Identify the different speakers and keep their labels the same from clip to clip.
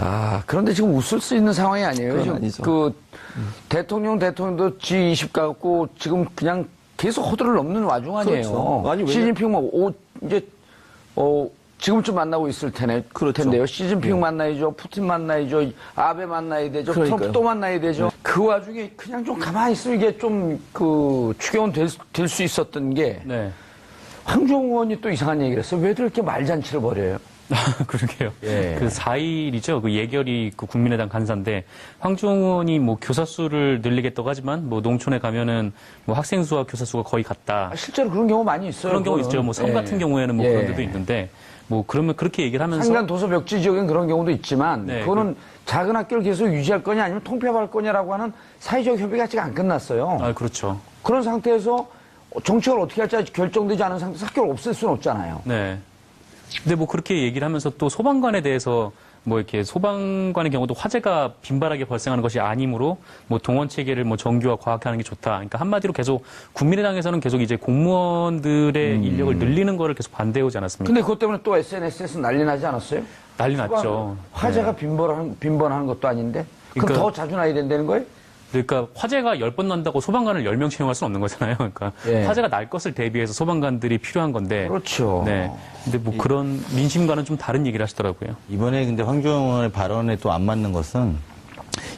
Speaker 1: 아, 그런데 지금 웃을 수 있는 상황이 아니에요. 지금
Speaker 2: 아니죠.
Speaker 1: 그 대통령 대통령도 G20 가고 지금 그냥 계속 호들을 넘는 와중 아니에요.
Speaker 2: 그렇죠. 아니,
Speaker 1: 시진핑 뭐 오, 이제 어 지금쯤 만나고 있을 테네,
Speaker 2: 그렇죠.
Speaker 1: 텐데요. 시진핑 만나야죠, 푸틴 만나야죠, 아베 만나야 되죠,
Speaker 2: 그러니까요.
Speaker 1: 트럼프 또 만나야 되죠. 그 와중에 그냥 좀 가만히 있으면 이게 좀 그 추경은 될수 있었던 게
Speaker 3: 네.
Speaker 1: 황교안 의원이 또 이상한 얘기를 했어요. 왜들 이렇게 말잔치를 벌여요?
Speaker 3: 그러게요.
Speaker 1: 예.
Speaker 3: 그 4일이죠. 그 예결이 그 국민의당 간사인데 황종원이 뭐 교사 수를 늘리겠다고 하지만 뭐 농촌에 가면은 뭐 학생 수와 교사 수가 거의 같다.
Speaker 1: 아, 실제로 그런 경우 많이 있어요.
Speaker 3: 그런 경우. 있죠. 뭐섬
Speaker 1: 예.
Speaker 3: 같은 경우에는 뭐
Speaker 1: 예.
Speaker 3: 그런 데도 있는데 뭐 그러면 그렇게 얘기를 하면서
Speaker 1: 산간 도서 벽지 지역엔 그런 경우도 있지만
Speaker 3: 네,
Speaker 1: 그거는 작은 학교를 계속 유지할 거냐 아니면 통폐합할 거냐라고 하는 사회적 협의가 아직 안 끝났어요.
Speaker 3: 아 그렇죠.
Speaker 1: 그런 상태에서 정책을 어떻게 할지 결정되지 않은 상태에서 학교를 없앨 수는 없잖아요.
Speaker 3: 네. 근데 뭐 그렇게 얘기를 하면서 또 소방관에 대해서 뭐 이렇게 소방관의 경우도 화재가 빈발하게 발생하는 것이 아니므로 뭐 동원 체계를 뭐 정규화 과학하는 게 좋다. 그러니까 한마디로 계속 국민의당에서는 계속 이제 공무원들의 인력을 늘리는 거를 계속 반대해 오지 않았습니까?
Speaker 1: 근데 그것 때문에 또 SNS에서 난리 나지 않았어요?
Speaker 3: 난리 났죠.
Speaker 1: 화재가 빈번한, 빈번한 것도 아닌데? 그럼
Speaker 3: 그러니까-
Speaker 1: 더 자주 나야 된다는 거예요?
Speaker 3: 그러니까 화재가 10번 난다고 소방관을 10명 채용할 수는 없는 거잖아요. 그러니까
Speaker 1: 예.
Speaker 3: 화재가 날 것을 대비해서 소방관들이 필요한 건데.
Speaker 1: 그렇죠.
Speaker 3: 네. 근데 뭐 그런 민심과는 좀 다른 얘기를 하시더라고요.
Speaker 4: 이번에 근데 황교안의 발언에 또 안 맞는 것은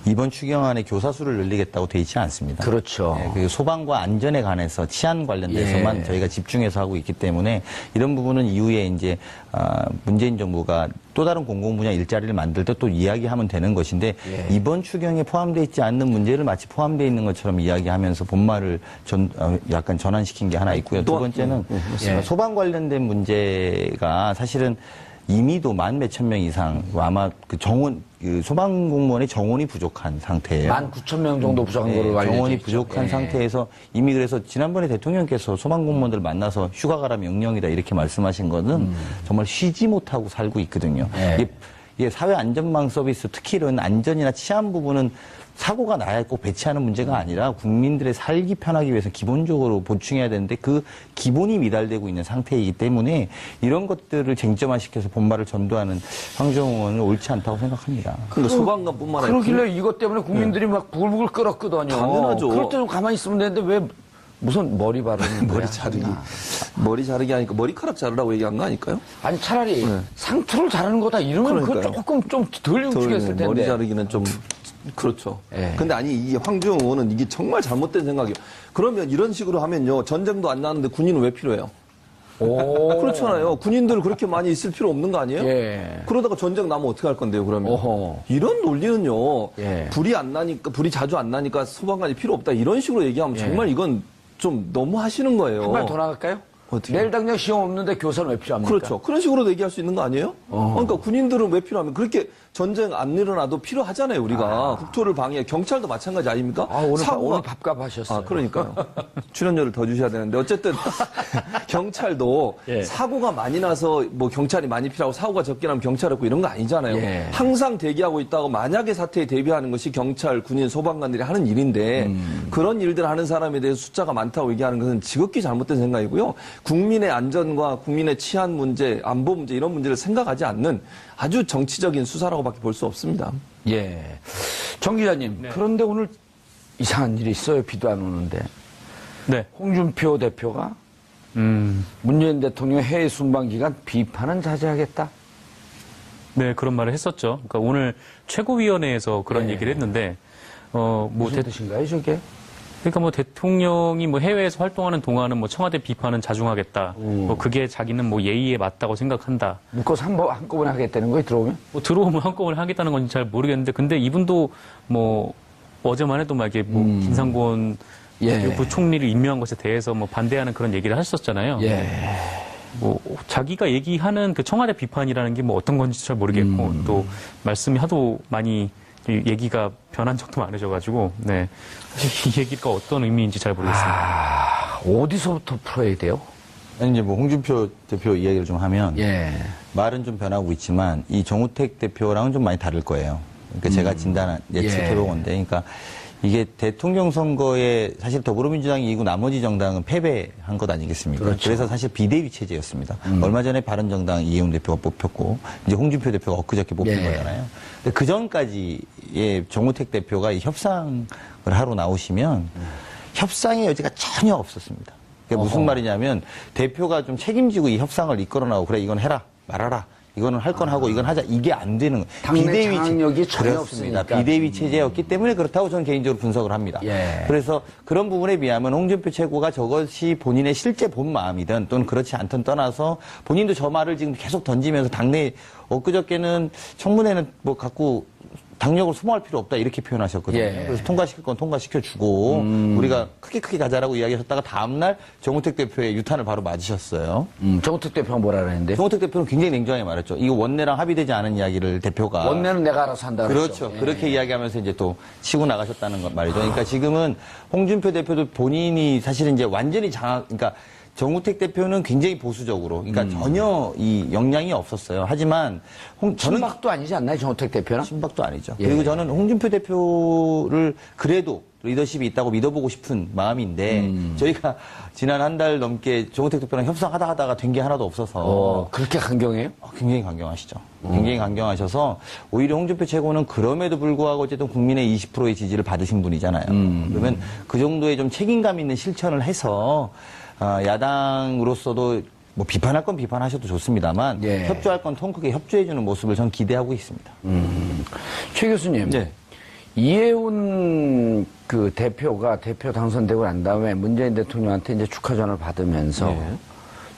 Speaker 4: 이번 추경안에 교사 수를 늘리겠다고 돼 있지 않습니다.
Speaker 1: 그렇죠.
Speaker 4: 네, 그 소방과 안전에 관해서 치안 관련돼서만
Speaker 1: 예.
Speaker 4: 저희가 집중해서 하고 있기 때문에 이런 부분은 이후에 이제 아, 문재인 정부가 또 다른 공공 분야 일자리를 만들 때 또 이야기하면 되는 것인데
Speaker 1: 예.
Speaker 4: 이번 추경에 포함되어 있지 않는 문제를 마치 포함되어 있는 것처럼 이야기하면서 본말을 전 어, 약간 전환시킨 게 하나 있고요. 두
Speaker 2: 또-
Speaker 4: 번째는
Speaker 1: 예.
Speaker 4: 소방 관련된 문제가 사실은 이미도 만 몇천 명 이상 아마 그 정원 그 소방 공무원의 정원이 부족한 상태예요.
Speaker 1: 만 9천 명 정도 부족한
Speaker 4: 네,
Speaker 1: 거로 알려져
Speaker 4: 정원이
Speaker 1: 있죠.
Speaker 4: 부족한
Speaker 1: 예.
Speaker 4: 상태에서 이미 그래서 지난번에 대통령께서 소방 공무원들 만나서 휴가 가라 명령이다 이렇게 말씀하신 거는 정말 쉬지 못하고 살고 있거든요.
Speaker 1: 음. 예.
Speaker 4: 이게, 이게 사회 안전망 서비스 특히 이런 안전이나 치안 부분은 사고가 나야 꼭 배치하는 문제가 아니라 국민들의 살기 편하기 위해서 기본적으로 보충해야 되는데 그 기본이 미달되고 있는 상태이기 때문에 이런 것들을 쟁점화시켜서 본말을 전도하는 황정호 의원은 옳지 않다고 생각합니다.
Speaker 2: 그러니까 소방관뿐만 아니라
Speaker 1: 그러길래 이것 때문에 국민들이 막 부글부글 끓었거든요.
Speaker 2: 당연하죠.
Speaker 1: 그럴 때 좀 가만히 있으면 되는데 왜 무슨 머리 바르는 거야?
Speaker 2: 머리 자르기 머리 자르기 하니까 머리카락 자르라고 얘기한 거 아닐까요?
Speaker 1: 아니 차라리 상투를 자르는 거다 이러면 그. 조금 좀 덜 움직였을 텐데.
Speaker 2: 머리 자르기는 좀 그렇죠.
Speaker 1: 예.
Speaker 2: 근데 아니 이게 황주영 의원은 이게 정말 잘못된 생각이에요. 그러면 이런 식으로 하면요 전쟁도 안 나는데 군인은 왜 필요해요?
Speaker 1: 오.
Speaker 2: 그렇잖아요. 군인들 그렇게 많이 있을 필요 없는 거 아니에요?
Speaker 1: 예.
Speaker 2: 그러다가 전쟁 나면 어떻게 할 건데요, 그러면?
Speaker 1: 어허.
Speaker 2: 이런 논리는요,
Speaker 1: 예.
Speaker 2: 불이 안 나니까, 불이 자주 안 나니까 소방관이 필요 없다. 이런 식으로 얘기하면
Speaker 1: 예.
Speaker 2: 정말 이건 좀 너무 하시는 거예요.
Speaker 1: 한 발 더 나갈까요?
Speaker 2: 어떻게?
Speaker 1: 내일 당장 시험 없는데 교사는 왜 필요합니까?
Speaker 2: 그렇죠. 그런 식으로 얘기할 수 있는 거 아니에요?
Speaker 1: 어.
Speaker 2: 그러니까 군인들은 왜 필요하면 그렇게 전쟁 안 일어나도 필요하잖아요, 우리가. 국토를 방해, 경찰도 마찬가지 아닙니까?
Speaker 1: 아, 오늘, 밥-
Speaker 2: 사고가-
Speaker 1: 오늘 밥값 하셨어요.
Speaker 2: 아, 그러니까요. 출연료를 더 주셔야 되는데 어쨌든 경찰도
Speaker 1: 예.
Speaker 2: 사고가 많이 나서 뭐 경찰이 많이 필요하고 사고가 적게 나면 경찰 없고 이런 거 아니잖아요.
Speaker 1: 예.
Speaker 2: 항상 대기하고 있다고 만약에 사태에 대비하는 것이 경찰, 군인, 소방관들이 하는 일인데
Speaker 1: 음.
Speaker 2: 그런 일들 하는 사람에 대해서 숫자가 많다고 얘기하는 것은 지극히 잘못된 생각이고요. 국민의 안전과 국민의 치안 문제, 안보 문제 이런 문제를 생각하지 않는 아주 정치적인 수사라고 밖에 볼 수 없습니다.
Speaker 1: 예. 정 기자님,
Speaker 3: 네.
Speaker 1: 그런데 오늘 이상한 일이 있어요. 비도 안 오는데.
Speaker 3: 네.
Speaker 1: 홍준표 대표가
Speaker 3: 음.
Speaker 1: 문재인 대통령 해외 순방 기간 비판은 자제하겠다.
Speaker 3: 네, 그런 말을 했었죠. 그러니까 오늘 최고위원회에서 그런
Speaker 1: 예.
Speaker 3: 얘기를 했는데 어, 뭐
Speaker 1: 무슨
Speaker 3: 대,
Speaker 1: 뜻인가요, 저게?
Speaker 3: 그러니까 뭐 대통령이 뭐 해외에서 활동하는 동안은 뭐 청와대 비판은 자중하겠다. 뭐 그게 자기는 뭐 예의에 맞다고 생각한다.
Speaker 1: 묶어서 한 번, 한꺼번에 하겠다는 거예요, 들어오면?
Speaker 3: 뭐 들어오면 한꺼번에 하겠다는 건지 잘 모르겠는데 근데 이분도 뭐 어제만 해도 막 이게 뭐 김상곤
Speaker 1: 예.
Speaker 3: 부총리를 임명한 것에 대해서 뭐 반대하는 그런 얘기를 하셨었잖아요.
Speaker 1: 예.
Speaker 3: 뭐 자기가 얘기하는 그 청와대 비판이라는 게 뭐 어떤 건지 잘 모르겠고 또 말씀이 하도 많이 이 얘기가 변한 적도 많으셔가지고 네 사실 이 얘기가 어떤 의미인지 잘 모르겠습니다.
Speaker 1: 아, 어디서부터 풀어야 돼요?
Speaker 4: 아니, 이제 뭐 홍준표 대표 이야기를 좀 하면
Speaker 1: 예.
Speaker 4: 말은 좀 변하고 있지만 이 정우택 대표랑은 좀 많이 다를 거예요. 그러니까 제가 진단 예측해 본 건데, 그러니까 이게 대통령 선거에 사실 더불어민주당이 이기고 나머지 정당은 패배한 것 아니겠습니까?
Speaker 1: 그렇죠.
Speaker 4: 그래서 사실 비대위 체제였습니다. 얼마 전에 바른정당 이해운 대표가 뽑혔고 이제 홍준표 대표가 엊그저께 뽑힌
Speaker 1: 예.
Speaker 4: 거잖아요. 근데 그 전까지의 정우택 대표가 이 협상을 하러 나오시면 협상의 여지가 전혀 없었습니다. 그게 무슨 말이냐면 대표가 좀 책임지고 이 협상을 이끌어 나오고 그래 이건 해라 말아라. 이거는 할 건 하고 이건 하자 이게 안 되는 거예요.
Speaker 1: 당내
Speaker 4: 체-
Speaker 1: 장악력이 전혀
Speaker 4: 그렇습니다.
Speaker 1: 없으니까.
Speaker 4: 비대위 체제였기 때문에 그렇다고 저는 개인적으로 분석을 합니다.
Speaker 1: 예.
Speaker 4: 그래서 그런 부분에 비하면 홍준표 최고가 저것이 본인의 실제 본 마음이든 또는 그렇지 않든 떠나서 본인도 저 말을 지금 계속 던지면서 당내 엊그저께는 청문회는 뭐 갖고 당력을 소모할 필요 없다 이렇게 표현하셨거든요.
Speaker 1: 예.
Speaker 4: 그래서 통과시킬 건 통과시켜주고 우리가 크게 크게 가자라고 이야기하셨다가 다음날 정우택 대표의 유탄을 바로 맞으셨어요.
Speaker 1: 음, 정우택 대표가 뭐라 그랬는데?
Speaker 4: 정우택 대표는 굉장히 냉정하게 말했죠. 이거 원내랑 합의되지 않은 이야기를 대표가
Speaker 1: 원내는 내가 알아서 한다 그랬죠.
Speaker 4: 그렇죠. 그렇게 이야기하면서 이제 또 치고 나가셨다는 것 말이죠. 그러니까 지금은 홍준표 대표도 본인이 사실은 이제 완전히 장악, 그러니까 정우택 대표는 굉장히 보수적으로, 그러니까 전혀 이 역량이 없었어요. 하지만 홍, 저는
Speaker 1: 친박도 아니지 않나요, 정우택 대표는?
Speaker 4: 신박도 아니죠.
Speaker 1: 예.
Speaker 4: 그리고 저는 홍준표 대표를 그래도 리더십이 있다고 믿어보고 싶은 마음인데
Speaker 1: 음.
Speaker 4: 저희가 지난 한 달 넘게 정우택 대표랑 협상하다 하다가 된 게 하나도 없어서
Speaker 1: 어, 그렇게 강경해요?
Speaker 4: 어, 굉장히 강경하시죠. 굉장히 강경하셔서 오히려 홍준표 최고는 그럼에도 불구하고 어쨌든 국민의 20%의 지지를 받으신 분이잖아요. 그러면 그 정도의 좀 책임감 있는 실천을 해서 아, 야당으로서도 뭐 비판할 건 비판하셔도 좋습니다만
Speaker 1: 예.
Speaker 4: 협조할 건 통 크게 협조해주는 모습을 전 기대하고 있습니다.
Speaker 1: 최 교수님.
Speaker 2: 네.
Speaker 1: 이해운 그 대표가 대표 당선되고 난 다음에 문재인 대통령한테 이제 축하전을 받으면서
Speaker 2: 예.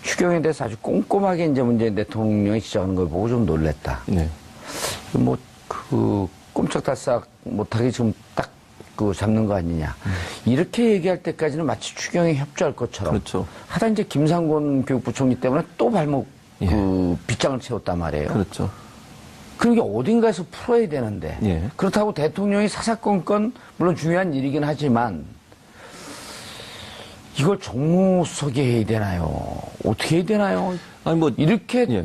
Speaker 1: 추경에 대해서 아주 꼼꼼하게 이제 문재인 대통령이 지적하는 걸 보고 좀 놀랬다.
Speaker 2: 네.
Speaker 1: 뭐, 그, 꼼짝달싹 못하게 지금 딱 그 잡는 거 아니냐. 이렇게 얘기할 때까지는 마치 추경에 협조할 것처럼.
Speaker 2: 그렇죠.
Speaker 1: 하다 이제 김상곤 교육부총리 때문에 또 발목 그 빗장을 채웠단 말이에요.
Speaker 2: 그렇죠.
Speaker 1: 그러니까 어딘가에서 풀어야 되는데.
Speaker 2: 예.
Speaker 1: 그렇다고 대통령이 사사건건 물론 중요한 일이긴 하지만 이걸 정무수석이 해야 되나요? 어떻게 해야 되나요?
Speaker 2: 아니 뭐
Speaker 1: 이렇게
Speaker 2: 예.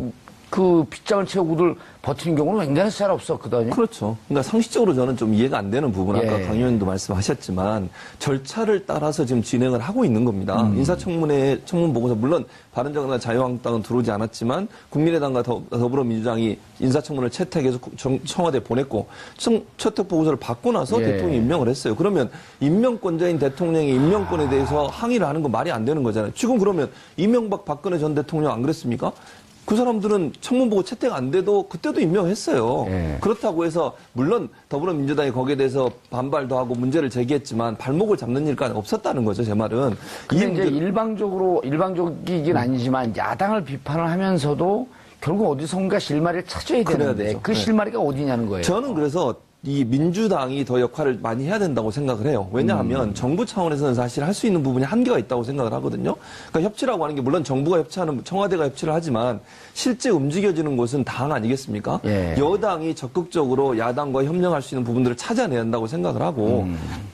Speaker 1: 그 빗장을 채우고들 버티는 경우는 굉장히 잘 없었거든요.
Speaker 2: 그렇죠. 그러니까 상식적으로 저는 좀 이해가 안 되는 부분, 아까
Speaker 1: 예.
Speaker 2: 강 의원도 말씀하셨지만 절차를 따라서 지금 진행을 하고 있는 겁니다.
Speaker 1: 음.
Speaker 2: 인사청문회 청문 보고서 물론 바른정당과 자유한국당은 들어오지 않았지만 국민의당과 더, 더불어민주당이 인사청문을 채택해서 구- 정- 청와대 에 보냈고 청, 채택 보고서를 받고 나서
Speaker 1: 예.
Speaker 2: 대통령이 임명을 했어요. 그러면 임명권자인 대통령의 임명권에 대해서 항의를 하는 건 말이 안 되는 거잖아요. 지금 그러면 이명박 박근혜 전 대통령 안 그랬습니까? 그 사람들은 청문 보고 채택 안 돼도 그때도 임명했어요.
Speaker 1: 예.
Speaker 2: 그렇다고 해서 물론 더불어민주당이 거기에 대해서 반발도 하고 문제를 제기했지만 발목을 잡는 일까지 없었다는 거죠. 제 말은.
Speaker 1: 근데
Speaker 2: 이
Speaker 1: 이제 일방적으로 일방적이긴 아니지만 야당을 비판을 하면서도 결국 어디선가 실마리를 찾아야 되는데. 그
Speaker 2: 네.
Speaker 1: 실마리가 어디냐는 거예요.
Speaker 2: 저는 그래서 이 민주당이 더 역할을 많이 해야 된다고 생각을 해요. 왜냐하면 정부 차원에서는 사실 할 수 있는 부분이 한계가 있다고 생각을 하거든요. 그러니까 협치라고 하는 게 물론 정부가 협치하는 청와대가 협치를 하지만 실제 움직여지는 곳은 당 아니겠습니까?
Speaker 1: 예.
Speaker 2: 여당이 적극적으로 야당과 협력할 수 있는 부분들을 찾아내야 한다고 생각을 하고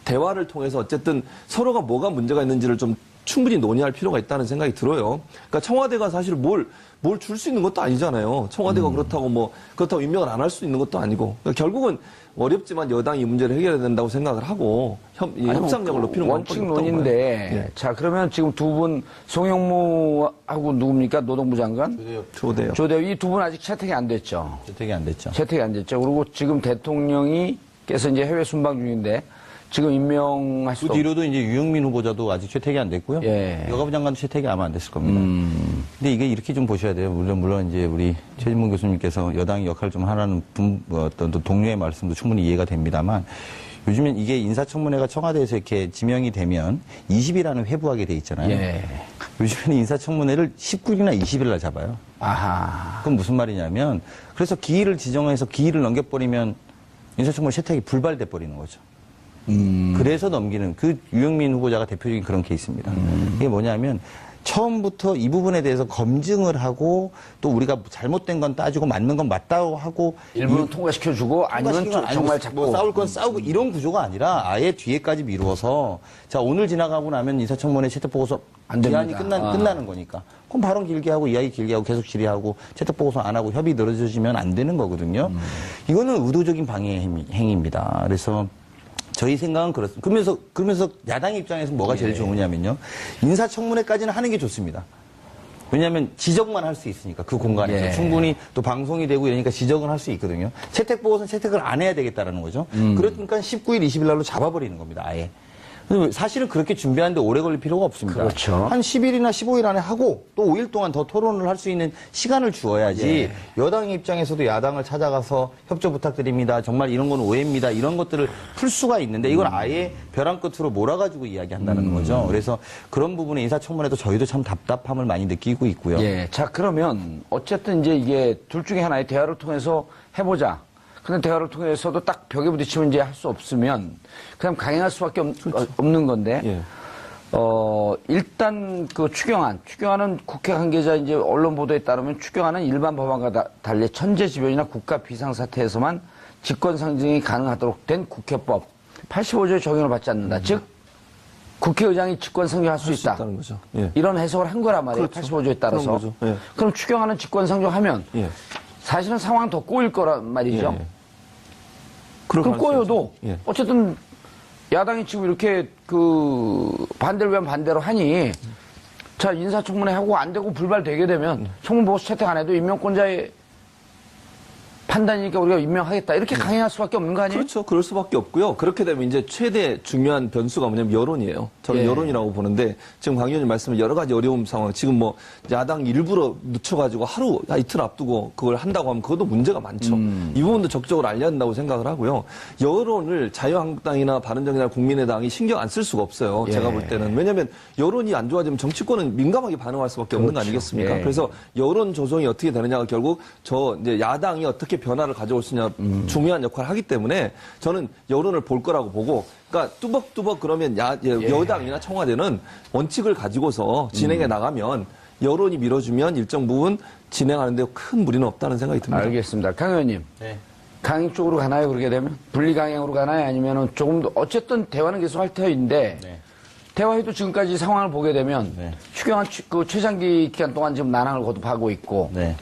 Speaker 2: 대화를 통해서 어쨌든 서로가 뭐가 문제가 있는지를 좀 충분히 논의할 필요가 있다는 생각이 들어요. 그러니까 청와대가 사실 뭘 뭘 줄 수 있는 것도 아니잖아요. 청와대가 그렇다고 뭐 그렇다고 임명을 안 할 수 있는 것도 아니고 그러니까 결국은 어렵지만 여당이 이 문제를 해결해야 된다고 생각을 하고 협,
Speaker 1: 뭐
Speaker 2: 협상력을
Speaker 1: 그
Speaker 2: 높이는
Speaker 1: 원칙
Speaker 2: 방법이 없다고
Speaker 1: 논인데
Speaker 2: 봐요. 예.
Speaker 1: 자 그러면 지금 두 분 송영무하고 누굽니까 노동부 장관
Speaker 2: 조대요.
Speaker 1: 조대우 이두 분 아직 채택이 안 됐죠.
Speaker 4: 채택이 안 됐죠.
Speaker 1: 채택이 안 됐죠. 그리고 지금 대통령이 께서 이제 해외 순방 중인데 지금 임명할
Speaker 4: 그 뒤로도 이제 유영민 후보자도 아직 채택이 안 됐고요.
Speaker 1: 예.
Speaker 4: 여가부 장관도 채택이 아마 안 됐을 겁니다.
Speaker 1: 음.
Speaker 4: 근데 이게 이렇게 좀 보셔야 돼요. 물론 물론 이제 우리 최진문 교수님께서 여당의 역할을 좀 하라는 분, 뭐 어떤 또 동료의 말씀도 충분히 이해가 됩니다만 요즘엔 이게 인사청문회가 청와대에서 이렇게 지명이 되면 20일이라는 회부하게 돼 있잖아요.
Speaker 1: 예.
Speaker 4: 요즘에는 인사청문회를 19일이나 20일 날 잡아요.
Speaker 1: 아하.
Speaker 4: 그건 무슨 말이냐면 그래서 기일을 지정해서 기일을 넘겨버리면 인사청문회 채택이 불발돼 버리는 거죠. 그래서 넘기는 그 유영민 후보자가 대표적인 그런 케이스입니다. 이게 뭐냐면 처음부터 이 부분에 대해서 검증을 하고 또 우리가 잘못된 건 따지고 맞는 건 맞다고 하고
Speaker 1: 일부는 통과시켜주고 아니면
Speaker 4: 아니고
Speaker 1: 정말
Speaker 4: 뭐
Speaker 1: 잡고
Speaker 4: 싸울 건 싸우고 이런 구조가 아니라 아예 뒤에까지 미루어서 자 오늘 지나가고 나면 인사청문회 채택 보고서
Speaker 1: 안.
Speaker 4: 기한이 끝나,
Speaker 1: 아.
Speaker 4: 끝나는 거니까 그럼 발언 길게 하고 이야기 길게 하고 계속 질의하고 채택 보고서 안 하고 협의 늘어지면 안 되는 거거든요.
Speaker 1: 음.
Speaker 4: 이거는 의도적인 방해 행위- 행위입니다. 그래서 저희 생각은 그렇습니다. 그러면서 그러면서 야당 입장에서 뭐가
Speaker 1: 예.
Speaker 4: 제일 좋으냐면요 인사청문회까지는 하는 게 좋습니다. 왜냐하면 지적만 할 수 있으니까 그 공간에서
Speaker 1: 예.
Speaker 4: 충분히 또 방송이 되고 이러니까 지적은 할 수 있거든요. 채택 보고서는 채택을 안 해야 되겠다라는 거죠.
Speaker 1: 음.
Speaker 4: 그러니까 19일, 20일 날로 잡아버리는 겁니다. 아예. 사실은 그렇게 준비하는데 오래 걸릴 필요가 없습니다.
Speaker 1: 그렇죠.
Speaker 4: 한 10일이나 15일 안에 하고 또 5일 동안 더 토론을 할 수 있는 시간을 주어야지
Speaker 1: 예.
Speaker 4: 여당의 입장에서도 야당을 찾아가서 협조 부탁드립니다. 정말 이런 건 오해입니다. 이런 것들을 풀 수가 있는데 이걸 아예 벼랑 끝으로 몰아가지고 이야기한다는
Speaker 1: 음.
Speaker 4: 거죠. 그래서 그런 부분에 인사청문회도 저희도 참 답답함을 많이 느끼고 있고요.
Speaker 1: 예. 자, 그러면 어쨌든 이제 이게 둘 중에 하나의 대화를 통해서 해보자. 근데 대화를 통해서도 딱 벽에 부딪히면 이제 할 수 없으면 그냥 강행할 수밖에 없, 는 건데.
Speaker 2: 예.
Speaker 1: 어, 일단 그 추경안, 추경안은 국회 관계자 이제 언론 보도에 따르면 추경안은 일반 법안과 다- 달리 천재지변이나 국가 비상사태에서만 직권 상정이 가능하도록 된 국회법 85조의 적용을 받지 않는다. 즉 국회의장이 직권 상정할 수
Speaker 2: 음. 할수
Speaker 1: 있다.
Speaker 2: 있다 는 거죠. 예.
Speaker 1: 이런 해석을 한 거란 말이에요.
Speaker 2: 그렇죠.
Speaker 1: 85조에 따라서.
Speaker 2: 예.
Speaker 1: 그럼 추경안은 직권 상정하면
Speaker 2: 예.
Speaker 1: 사실은 상황 더 꼬일 거란 말이죠.
Speaker 2: 예, 예.
Speaker 1: 그럼 꼬여도.
Speaker 2: 예.
Speaker 1: 어쨌든 야당이 지금 이렇게 그 반대를 위한 반대로 하니 자 인사청문회 하고 안 되고 불발되게 되면 청문 보고서 채택 안 해도 임명권자의 판단이니까 우리가 임명하겠다 이렇게 강행할 수밖에 없는 거 아니에요?
Speaker 2: 그렇죠. 그럴 수밖에 없고요. 그렇게 되면 이제 최대 중요한 변수가 뭐냐면 여론이에요. 저는
Speaker 1: 예.
Speaker 2: 여론이라고 보는데 지금 강 의원님 말씀은 여러 가지 어려운 상황. 지금 뭐 야당 일부러 늦춰가지고 하루 아, 이틀 앞두고 그걸 한다고 하면 그것도 문제가 많죠. 이 부분도 적극적으로 알려야 한다고 생각을 하고요. 여론을 자유한국당이나 바른정당이나 국민의당이 신경 안 쓸 수가 없어요.
Speaker 1: 예.
Speaker 2: 제가 볼 때는 왜냐하면 여론이 안 좋아지면 정치권은 민감하게 반응할 수밖에 없는 거
Speaker 1: 그렇죠.
Speaker 2: 아니겠습니까?
Speaker 1: 예.
Speaker 2: 그래서 여론 조성이 어떻게 되느냐가 결국 저 이제 야당이 어떻게 변화를 가져올 수 있냐 중요한 역할을 하기 때문에 저는 여론을 볼 거라고 보고 그러니까 뚜벅뚜벅 그러면 야, 예, 여당이나 청와대는 원칙을 가지고서 진행해 나가면 여론이 밀어주면 일정 부분 진행하는데 큰 무리는 없다는 생각이 듭니다.
Speaker 1: 알겠습니다. 강 의원님.
Speaker 4: 네.
Speaker 1: 강행 쪽으로 가나요? 그렇게 되면 분리 강행으로 가나요? 아니면은 조금 더 어쨌든 대화는 계속 할 터인데
Speaker 4: 네.
Speaker 1: 대화해도 지금까지 상황을 보게 되면
Speaker 4: 네.
Speaker 1: 추경안 추- 그 최장기 기간 동안 지금 난항을 거듭하고 있고
Speaker 4: 네.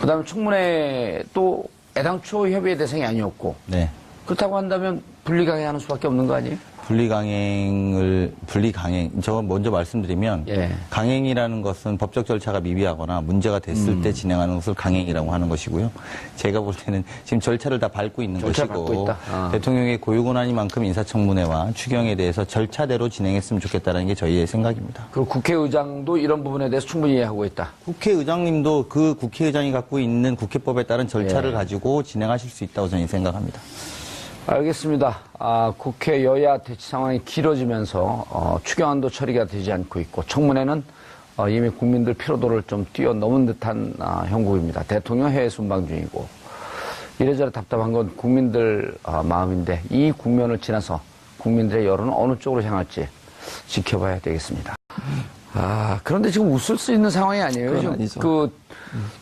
Speaker 1: 그다음에 청문회 또 애당초 협의의 대상이 아니었고
Speaker 4: 네.
Speaker 1: 그렇다고 한다면 분리 강행하는 수밖에 없는 거 아니에요?
Speaker 4: 분리강행을 분리강행 저 먼저 말씀드리면
Speaker 1: 예.
Speaker 4: 강행이라는 것은 법적 절차가 미비하거나 문제가 됐을
Speaker 1: 음.
Speaker 4: 때 진행하는 것을 강행이라고 하는 것이고요. 제가 볼 때는 지금 절차를 다 밟고 있는
Speaker 1: 절차
Speaker 4: 것이고.
Speaker 1: 아.
Speaker 4: 대통령의 고유권한이만큼 인사청문회와 추경에 대해서 절차대로 진행했으면 좋겠다는 게 저희의 생각입니다.
Speaker 1: 그리고 국회의장도 이런 부분에 대해서 충분히 이해하고 있다.
Speaker 4: 국회의장님도 그 국회의장이 갖고 있는 국회법에 따른 절차를
Speaker 1: 예.
Speaker 4: 가지고 진행하실 수 있다고 저는 생각합니다.
Speaker 1: 알겠습니다. 아, 국회 여야 대치 상황이 길어지면서 어, 추경안도 처리가 되지 않고 있고 청문회는 어, 이미 국민들 피로도를 좀 뛰어넘은 듯한 아, 형국입니다. 대통령 해외 순방 중이고 이래저래 답답한 건 국민들 아, 마음인데 이 국면을 지나서 국민들의 여론은 어느 쪽으로 향할지 지켜봐야 되겠습니다. 아, 그런데 지금 웃을 수 있는 상황이 아니에요. 지금. 그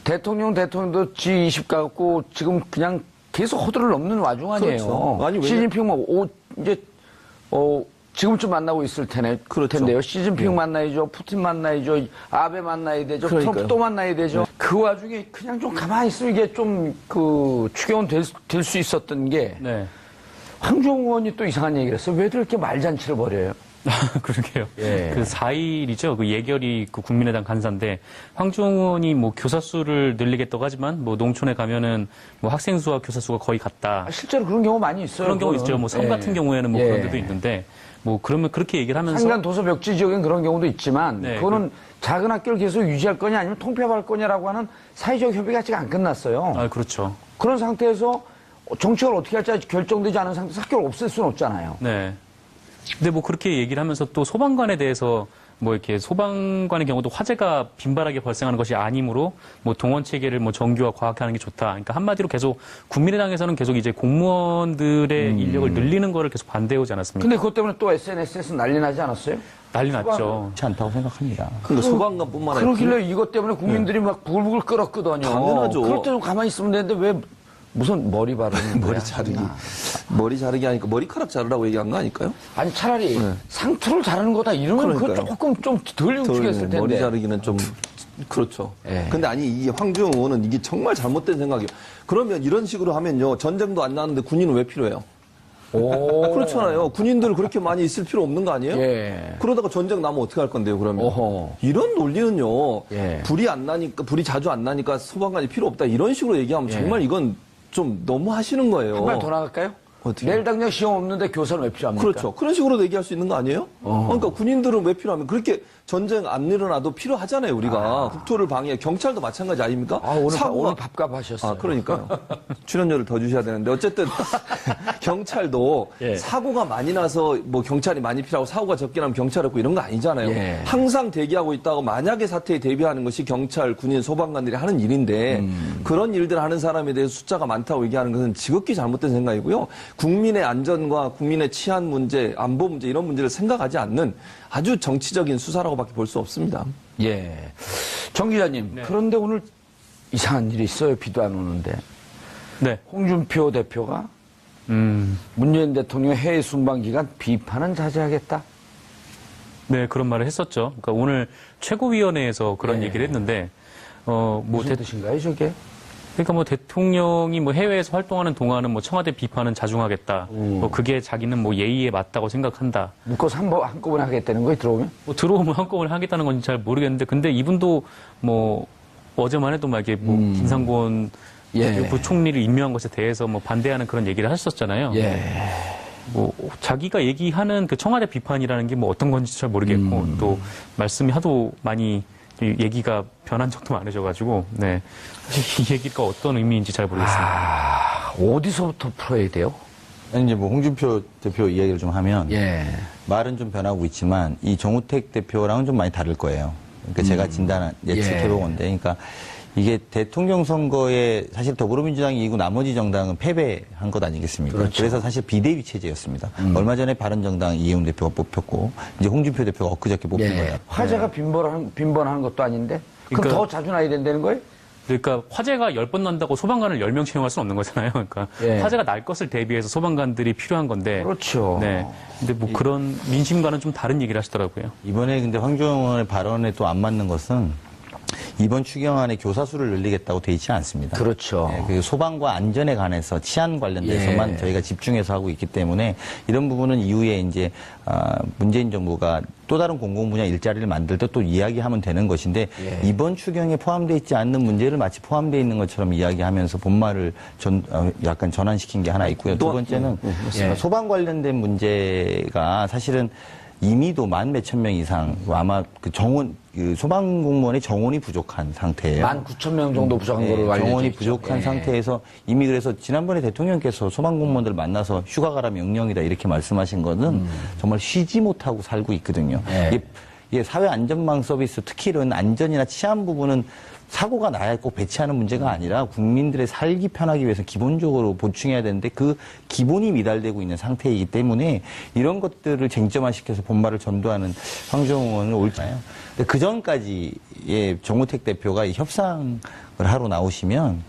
Speaker 1: 대통령 대통령도 G20 가고 지금 그냥 계속 호들을 넘는 와중 아니에요.
Speaker 2: 그렇죠. 아니,
Speaker 1: 시진핑 뭐 오, 이제 어 지금쯤 만나고 있을 테네,
Speaker 2: 그렇죠.
Speaker 1: 텐데요. 시진핑 만나야죠, 푸틴 만나야죠, 아베 만나야 되죠,
Speaker 2: 그러니까요.
Speaker 1: 트럼프 또 만나야 되죠. 그 와중에 그냥 좀 가만히 있으면 이게 좀 그 추경은 될수 있었던 게
Speaker 3: 네.
Speaker 1: 황교안 의원이 또 이상한 얘기를 했어요. 왜들 이렇게 말잔치를 벌여요?
Speaker 3: 그러게요.
Speaker 1: 예.
Speaker 3: 그 4일이죠. 그 예결이 그 국민의당 간사인데 황종원이 뭐 교사 수를 늘리겠다고 하지만 뭐 농촌에 가면은 뭐 학생 수와 교사 수가 거의 같다.
Speaker 1: 아, 실제로 그런 경우 많이 있어요.
Speaker 3: 그런 경우. 있죠. 뭐섬
Speaker 1: 예.
Speaker 3: 같은 경우에는 뭐
Speaker 1: 예.
Speaker 3: 그런 데도 있는데 뭐 그러면 그렇게 얘기를 하면서
Speaker 1: 상간 도서 벽지 지역엔 그런 경우도 있지만
Speaker 3: 네,
Speaker 1: 그거는 작은 학교를 계속 유지할 거냐 아니면 통폐합할 거냐라고 하는 사회적 협의가 아직 안 끝났어요.
Speaker 3: 아 그렇죠.
Speaker 1: 그런 상태에서 정책을 어떻게 할지 결정되지 않은 상태에서 학교를 없앨 수는 없잖아요.
Speaker 3: 네. 근데 뭐 그렇게 얘기를 하면서 또 소방관에 대해서 뭐 이렇게 소방관의 경우도 화재가 빈발하게 발생하는 것이 아니므로 뭐 동원 체계를 뭐 정규화 과학하는 게 좋다. 그러니까 한마디로 계속 국민의당에서는 계속 이제 공무원들의 인력을 늘리는 거를 계속 반대해 오지 않았습니까?
Speaker 1: 근데 그것 때문에 또 SNS에서 난리 나지 않았어요?
Speaker 3: 난리 났죠.
Speaker 4: 그렇지 않다고 생각합니다.
Speaker 2: 그러니까 소방관뿐만 아니라
Speaker 1: 그러길래 이것 때문에 국민들이 막 부글부글 끓었거든요.
Speaker 2: 당연하죠.
Speaker 1: 그럴 때 좀 가만히 있으면 되는데 왜 무슨 머리 바르는?
Speaker 2: 머리 자르기 머리 자르기 하니까 머리카락 자르라고 얘기한 거 아닐까요?
Speaker 1: 아니 차라리 상투를 자르는 거다 이러면
Speaker 2: 그러니까요.
Speaker 1: 조금 좀덜 움직였을 텐데.
Speaker 2: 머리 자르기는 좀 그렇죠.
Speaker 1: 예.
Speaker 2: 근데 아니 이게 황주영 의원은 이게 정말 잘못된 생각이에요. 그러면 이런 식으로 하면요 전쟁도 안 나는데 군인은 왜 필요해요?
Speaker 1: 오.
Speaker 2: 그렇잖아요. 군인들 그렇게 많이 있을 필요 없는 거 아니에요?
Speaker 1: 예.
Speaker 2: 그러다가 전쟁 나면 어떻게 할 건데요, 그러면?
Speaker 1: 어허.
Speaker 2: 이런 논리는요,
Speaker 1: 예.
Speaker 2: 불이 안 나니까, 불이 자주 안 나니까 소방관이 필요 없다. 이런 식으로 얘기하면
Speaker 1: 예.
Speaker 2: 정말 이건 좀 너무 하시는 거예요.
Speaker 1: 한발더 나갈까요?
Speaker 2: 어떻게?
Speaker 1: 내일 당장 시험 없는데 교사는 왜 필요합니까?
Speaker 2: 그렇죠. 그런 식으로 얘기할 수 있는 거 아니에요?
Speaker 1: 어.
Speaker 2: 그러니까 군인들은 왜 필요하면 그렇게 전쟁 안 일어나도 필요하잖아요, 우리가. 국토를 방해, 경찰도 마찬가지 아닙니까?
Speaker 1: 아, 오늘, 밥-
Speaker 2: 사고가-
Speaker 1: 오늘 밥값 하셨어요.
Speaker 2: 아, 그러니까요. 출연료를 더 주셔야 되는데 어쨌든 경찰도
Speaker 1: 예.
Speaker 2: 사고가 많이 나서 뭐 경찰이 많이 필요하고 사고가 적게 나면 경찰 없고 이런 거 아니잖아요.
Speaker 1: 예.
Speaker 2: 항상 대기하고 있다고 만약에 사태에 대비하는 것이 경찰, 군인, 소방관들이 하는 일인데
Speaker 1: 음.
Speaker 2: 그런 일들 하는 사람에 대해서 숫자가 많다고 얘기하는 것은 지극히 잘못된 생각이고요. 국민의 안전과 국민의 치안 문제, 안보 문제 이런 문제를 생각하지 않는 아주 정치적인 수사라고밖에 볼 수 없습니다.
Speaker 1: 예. 정 기자님,
Speaker 3: 네.
Speaker 1: 그런데 오늘 이상한 일이 있어요. 비도 안 오는데.
Speaker 3: 네.
Speaker 1: 홍준표 대표가
Speaker 3: 음,
Speaker 1: 문재인 대통령 해외 순방 기간 비판은 자제하겠다.
Speaker 3: 네, 그런 말을 했었죠. 그러니까 오늘 최고위원회에서 그런
Speaker 1: 예.
Speaker 3: 얘기를 했는데, 어, 뭐,
Speaker 1: 무슨
Speaker 3: 대,
Speaker 1: 뜻인가요, 저게?
Speaker 3: 그러니까 뭐 대통령이 뭐 해외에서 활동하는 동안은 뭐 청와대 비판은 자중하겠다. 뭐 그게 자기는 뭐 예의에 맞다고 생각한다.
Speaker 1: 묶어서 한 번, 한꺼번에 하겠다는 거예요, 들어오면?
Speaker 3: 뭐 들어오면 한꺼번에 하겠다는 건지 잘 모르겠는데, 근데 이분도 뭐 어제만 해도 막 이게 뭐 김상곤
Speaker 1: 예.
Speaker 3: 부총리를 임명한 것에 대해서 뭐 반대하는 그런 얘기를 하셨잖아요.
Speaker 1: 예.
Speaker 3: 뭐 자기가 얘기하는 그 청와대 비판이라는 게 뭐 어떤 건지 잘 모르겠고 또 말씀이 하도 많이 이 얘기가 변한 적도 많으셔가지고 네이 얘기가 어떤 의미인지 잘 모르겠습니다.
Speaker 1: 아, 어디서부터 풀어야 돼요?
Speaker 4: 아니, 이제 뭐 홍준표 대표 이야기를 좀 하면
Speaker 1: 예.
Speaker 4: 말은 좀 변하고 있지만 이 정우택 대표랑은 좀 많이 다를 거예요. 그러니까 제가 진단한 예측해 본 건데, 그러니까 이게 대통령 선거에 사실 더불어민주당이 이기고 나머지 정당은 패배한 것 아니겠습니까?
Speaker 1: 그렇죠.
Speaker 4: 래서 사실 비대위 체제였습니다. 얼마 전에 바른정당 이해운 대표가 뽑혔고 이제 홍준표 대표가 엊그저께 뽑힌
Speaker 1: 예.
Speaker 4: 거예요.
Speaker 1: 화제가 빈번한, 빈번한 것도 아닌데? 그럼
Speaker 3: 그러니까-
Speaker 1: 더 자주 나야 된다는 거예요?
Speaker 3: 그러니까 화재가 10번 난다고 소방관을 10명 채용할 수는 없는 거잖아요. 그러니까
Speaker 1: 예.
Speaker 3: 화재가 날 것을 대비해서 소방관들이 필요한 건데
Speaker 1: 그렇죠.
Speaker 3: 네. 근데 뭐 그런 민심과는 좀 다른 얘기를 하시더라고요.
Speaker 4: 이번에 근데 황교안의 발언에 또 안 맞는 것은 이번 추경안에 교사 수를 늘리겠다고 돼 있지 않습니다.
Speaker 1: 그렇죠.
Speaker 4: 네, 그 소방과 안전에 관해서 치안 관련돼서만
Speaker 1: 예.
Speaker 4: 저희가 집중해서 하고 있기 때문에 이런 부분은 이후에 이제 아, 문재인 정부가 또 다른 공공 분야 일자리를 만들 때 또 이야기하면 되는 것인데
Speaker 1: 예.
Speaker 4: 이번 추경에 포함되어 있지 않는 문제를 마치 포함되어 있는 것처럼 이야기하면서 본말을 전 어, 약간 전환시킨 게 하나 있고요. 두
Speaker 2: 또-
Speaker 4: 번째는
Speaker 1: 예.
Speaker 4: 소방 관련된 문제가 사실은 이미도 만 몇천 명 이상 아마 그 정원 그 소방 공무원의 정원이 부족한 상태예요.
Speaker 1: 만 9천 명 정도 부족한
Speaker 4: 네,
Speaker 1: 거로 알려져
Speaker 4: 정원이
Speaker 1: 있죠.
Speaker 4: 부족한
Speaker 1: 예.
Speaker 4: 상태에서 이미 그래서 지난번에 대통령께서 소방 공무원들 만나서 휴가 가라 명령이다 이렇게 말씀하신 거는 정말 쉬지 못하고 살고 있거든요.
Speaker 1: 음. 예.
Speaker 4: 이게, 이게 사회 안전망 서비스 특히 이런 안전이나 치안 부분은 사고가 나야 꼭 배치하는 문제가 아니라 국민들의 살기 편하기 위해서 기본적으로 보충해야 되는데 그 기본이 미달되고 있는 상태이기 때문에 이런 것들을 쟁점화시켜서 본말을 전도하는 황정원을 옳잖아요. 근데 그 전까지 예, 정우택 대표가 이 협상을 하러 나오시면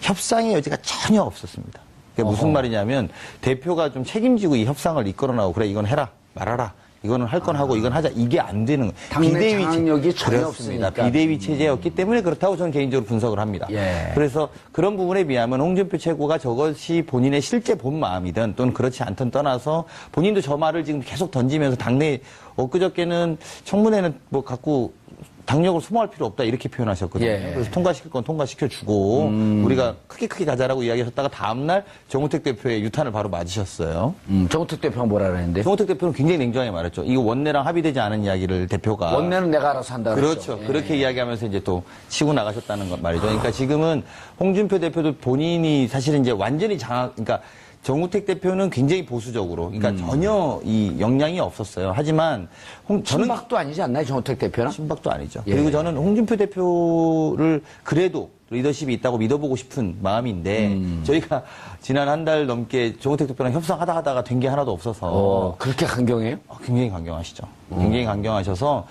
Speaker 4: 협상의 여지가 전혀 없었습니다. 그게 무슨 말이냐면 대표가 좀 책임지고 이 협상을 이끌어 나오고 그래 이건 해라 말아라 이거는 할 건 하고 이건 하자 이게 안 되는.
Speaker 1: 당내
Speaker 4: 체-
Speaker 1: 장악력이 전혀
Speaker 4: 그렇습니다.
Speaker 1: 없으니까.
Speaker 4: 비대위 체제였기 때문에 그렇다고 저는 개인적으로 분석을 합니다.
Speaker 1: 예.
Speaker 4: 그래서 그런 부분에 비하면 홍준표 최고가 저것이 본인의 실제 본 마음이든 또는 그렇지 않든 떠나서 본인도 저 말을 지금 계속 던지면서 당내 엊그저께는 청문회는 뭐 갖고 당력을 소모할 필요 없다 이렇게 표현하셨거든요.
Speaker 1: 예.
Speaker 4: 그래서 통과시킬 건 통과시켜주고 우리가 크게 크게 가자라고 이야기하셨다가 다음날 정우택 대표의 유탄을 바로 맞으셨어요.
Speaker 1: 음, 정우택 대표가 뭐라 그랬는데?
Speaker 4: 정우택 대표는 굉장히 냉정하게 말했죠. 이거 원내랑 합의되지 않은 이야기를 대표가
Speaker 1: 원내는 내가 알아서 한다 그랬죠.
Speaker 4: 그렇죠. 그렇게 이야기하면서 이제 또 치고 나가셨다는 것 말이죠. 그러니까 지금은 홍준표 대표도 본인이 사실은 이제 완전히 장악, 그러니까 정우택 대표는 굉장히 보수적으로, 그러니까 전혀 이 역량이 없었어요. 하지만 홍, 저는
Speaker 1: 친박도 아니지 않나요, 정우택 대표는?
Speaker 4: 신박도 아니죠.
Speaker 1: 예.
Speaker 4: 그리고 저는 홍준표 대표를 그래도 리더십이 있다고 믿어보고 싶은 마음인데 저희가 지난 한 달 넘게 정우택 대표랑 협상하다 하다가 된 게 하나도 없어서
Speaker 1: 어, 그렇게 강경해요?
Speaker 4: 어, 굉장히 강경하시죠. 굉장히 강경하셔서